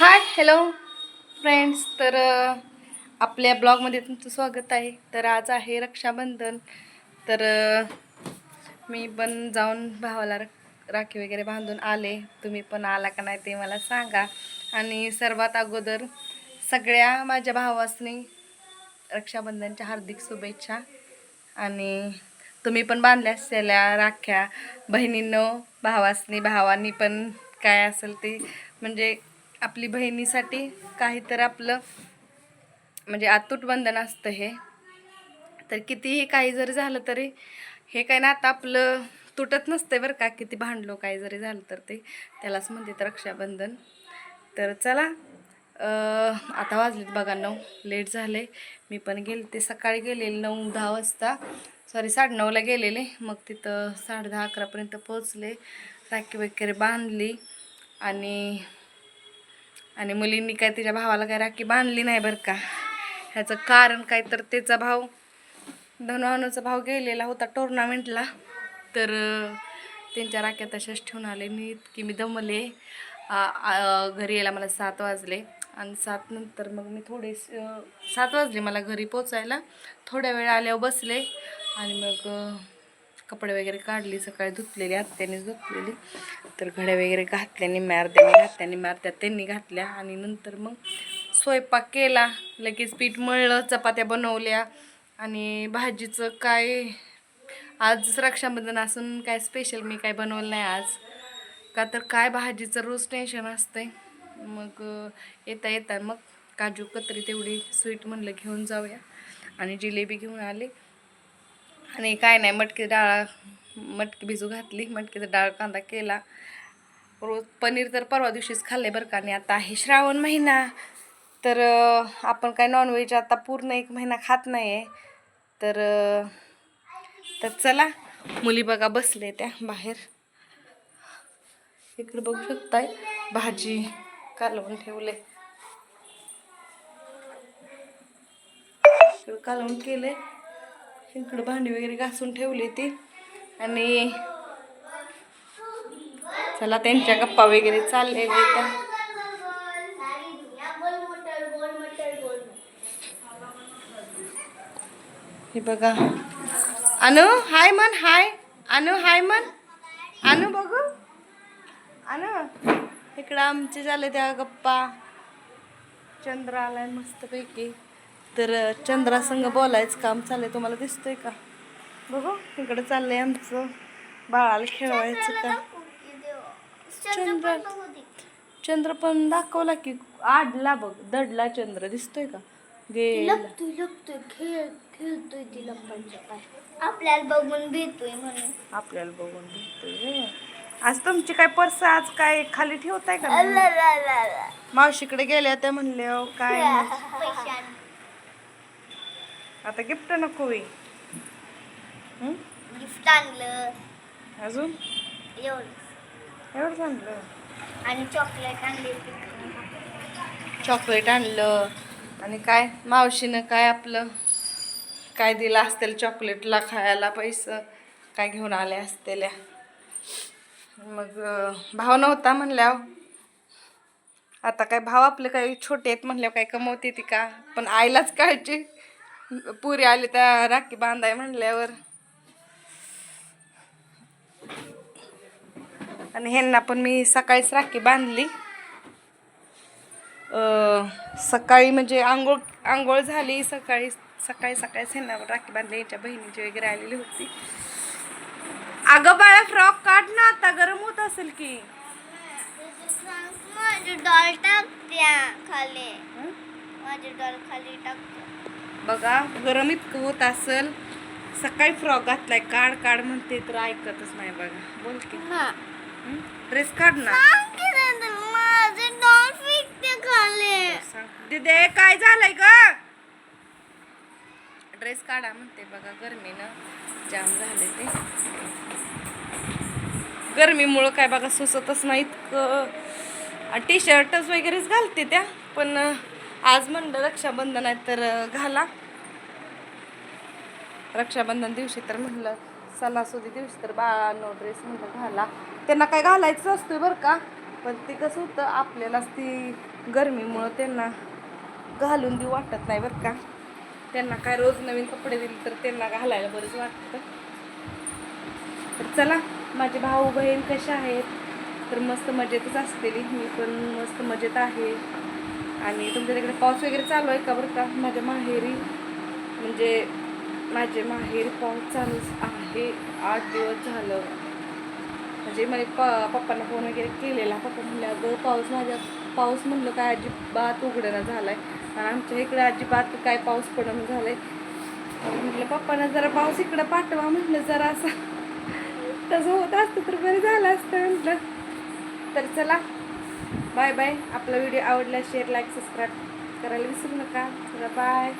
Hi hello friends तर आपल्या ब्लॉगमध्ये तुमचं स्वागत आहे. तर आज आहे रक्षाबंधन. तर मी पण जाऊन भावाला राखी वगैरे बांधून आले. तुम्ही पण आला का नाही ते मला सांगा. आणि सर्वात अगोदर सगळ्या माझ्या भावासनी रक्षाबंधनच्या हार्दिक शुभेच्छा. आणि तुम्ही पण बांधल्या असलेल्या राख्या. बहिणींनो भावासनी भावांनी पण काय असेल ते म्हणजे आपली बहिणीसाठी काही तर आपलं म्हणजे अतूट बंधन असतं हे. तर कितीही काही जरी झालं तरी हे काय ना आता आपलं तुटत नसतंय बरं का किती भांडलो काय जरी झालं तर ते. त्यालाच म्हणतात रक्षाबंधन. तर चला आता वाजलेत बघा नऊ लेट झाले मी पण गेले ते सकाळी गेलेले नऊ दहा वाजता. सॉरी साडेनऊला गेलेले. मग तिथं साडे दहा अकरापर्यंत पोचले राखी वगैरे बांधली. आणि आणि मुलींनी काय तिच्या भावाला काय राखी बांधली नाही बरं का. ह्याचं कारण काय तर त्याचा भाव धनुभावनाचा भाव गेलेला होता टोर्नामेंटला तर त्यांच्या राख्या तशाच ठेवून आले मी. इतकी मी दमले. घरी यायला मला सात वाजले. आणि सात नंतर मग मी थोडे सात वाजले मला घरी पोचायला. थोड्या वेळ आल्यावर बसले. आणि मग कपडे वगैरे काढली सकाळी धुतलेली आत्यानेच धुतलेली. तर घड्या वगैरे घातल्या निम्म्या अर्ध्याने घातल्या निम्म्या अर्ध्या त्यांनी घातल्या आणि नंतर मग स्वयंपाक केला. लगेच पीठ मळलं चपात्या बनवल्या आणि भाजीचं काय आज रक्षाबंधन असून काय स्पेशल मी काय बनवलं नाही आज. का तर काय भाजीचं रोज टेन्शन असतंय. मग येता येता मग काजू कतरी तेवढी स्वीट म्हणलं घेऊन जाऊया. आणि जिलेबी घेऊन आले. आणि काय नाही मटकी डाळ मटकी भिजू घातली मटकीचा डाळ कांदा केला. रोज पनीर तर परवा दिवशीच खाल्ले बरं का आणि आता आहे श्रावण महिना. तर आपण काय नॉनव्हेज आता पूर्ण एक महिना खात नाही आहे तर तर चला मुली बघा बसले त्या बाहेर. इकडे बघू शकताय भाजी कालवून ठेवले. कालवून केले इकडं भांडी वगैरे घासून ठेवली ती आणि चला त्यांच्या गप्पा वगैरे चालले त्या हे बघा. अनु हाय मन हाय. अनु हाय मन अनु बघू. अनु इकडं आमचे झाले त्या गप्पा. चंद्र आलाय मस्तपैकी. तर चंद्रा संग बोलायचं काम चाललंय तुम्हाला दिसतंय का बघू इकडं चाललंय आमचं बाळाला खेळवायचं का चंद्र चंद्र पण दाखवला की आडला बघ दडला चंद्र दिसतोय का गेला लपतोय लपतोय खेळ खेळतोय ती लप्पांच्या पाय आपल्याला बघून भेटतोय म्हणून आपल्याला बघून भेटतोय. आज तुमची काय पर्स आज काय खाली ठेवताय का. मावशीकडे गेल्या त्या म्हणले "अहो, काय नाही." पैसे आण. आता गिफ्ट नको होई हं? गिफ्ट आणलं. अजून? एवढं. एवढं आणलं आणि चॉकलेट आणले चॉकलेट आणलं. आणि काय? मावशीनं काय आपलं? काय दिलं असतील चॉकलेटला खायला पैसे? काय घेऊन आले असतेल्या मग भाव नव्हता म्हणल्यावर. आता काय भाव आपले काही छोटे आहेत म्हणल्यावर काय कमवते ती का? पण आईलाच काळजी. पुरी आली त्या राखी बांधाय म्हणल्यावर. आणि ह्यांना पण मी सकाळीच राखी बांधली. सकाळी म्हणजे आंघोळ आंघोळ झाली सकाळी सकाळी सकाळी ह्यांना राखी बांधली. यांच्या बहिणीची वगैरे आलेली होती. अगं बाळा फ्रॉक काढ ना आता गरम होत असेल की. माझी डॉल टाकत्या खाली? माझी डॉल खाली टाकतो बघा गरम इतकं होत असेल सकाळी फ्रॉक घातलाय काढ काढ म्हणते तर ऐकतच नाही बघा. बोल की. ड्रेस काढ ना. दिदे काय झालंय ग? ड्रेस काढा म्हणते बघा गरमीनं जाम झाले ते. गरमीमुळं काय बघा सुचतच नाही इतकं. टी शर्टच वगैरेच घालते त्या पण आज म्हणलं रक्षाबंधन आहे तर घाला. रक्षाबंधन दिवशी तर म्हणलं सणासुदी दिवशी तर बाळानो ड्रेस म्हणलं घाला. त्यांना काय घालायचं असतोय बरं का? पण ते कसं होतं आपल्यालाच ती गरमीमुळं त्यांना घालून देऊ वाटत नाही बरं का. त्यांना काय रोज नवीन कपडे दिले तर त्यांना घालायला बरंच वाटतं. तर चला माझे भाऊ बहीण कशा आहेत? तर मस्त मजेतच असलेली मी पण मस्त मजेत आहे. आणि तुमच्या तिकडे पाऊस वगैरे चालू आहे का बरं का? माझ्या माहेरी म्हणजे माझे माहेरी पाऊस चालूच आहे. आठ दिवस झालं. म्हणजे मला प पप्पांना फोन वगैरे केलेला. पप्पा म्हणले अगं पाऊस माझ्या पाऊस म्हणलं काय अजिबात उघडणं झालाय. आणि आमच्या इकडे अजिबात काय पाऊस पडणं झालं आहे म्हटलं पप्पांना जरा पाऊस इकडं पाठवा. म्हटलं जरा असं. तसं होत असतं तर बरं झालं असतं म्हटलं. तर चला बाय बाय. आपला व्हिडिओ आवडला शेअर लाईक सबस्क्राईब करायला विसरू नका. बाय.